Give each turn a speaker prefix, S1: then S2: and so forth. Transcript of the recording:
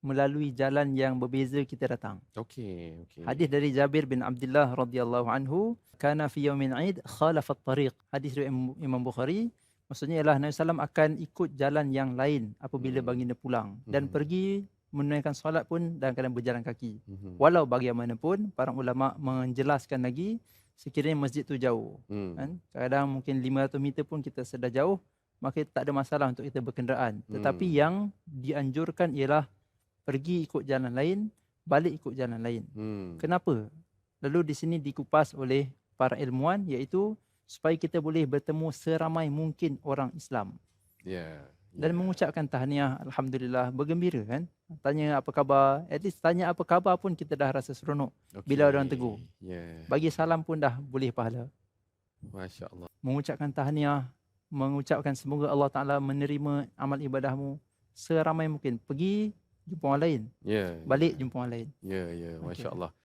S1: melalui jalan yang berbeza kita datang.
S2: Okey, okey.
S1: Hadis dari Jabir bin Abdullah radhiyallahu anhu, kana fi yaumin Eid khalafa at-tariq. Hadis riwayat Imam- Bukhari. Maksudnya ialah Nabi SAW akan ikut jalan yang lain apabila
S2: Hmm.
S1: baginda pulang dan
S2: Hmm.
S1: pergi menunaikan solat pun dalam keadaan berjalan kaki.
S2: Mhm.
S1: Walau bagaimanapun para ulama menjelaskan lagi sekiranya masjid tu jauh
S2: Hmm.
S1: kan kadang mungkin 500 meter pun kita sedar jauh maka tak ada masalah untuk kita berkenderaan tetapi
S2: Hmm.
S1: yang dianjurkan ialah pergi ikut jalan lain balik ikut jalan lain
S2: Hmm.
S1: kenapa lalu di sini dikupas oleh para ilmuwan iaitu supaya kita boleh bertemu seramai mungkin orang Islam
S2: Ya.
S1: dan
S2: ya.
S1: mengucapkan tahniah alhamdulillah bergembira kan tanya apa khabar at least tanya apa khabar pun kita dah rasa seronok bila orang tegur.
S2: Ya.
S1: bagi salam pun dah boleh pahala
S2: Masya-Allah.
S1: mengucapkan tahniah, mengucapkan semoga Allah Taala menerima amal ibadahmu seramai mungkin. Pergi jumpa orang lain,
S2: Ya.
S1: balik
S2: ya.
S1: jumpa orang lain.
S2: Ya, ya.
S1: Okey.
S2: Masya-Allah.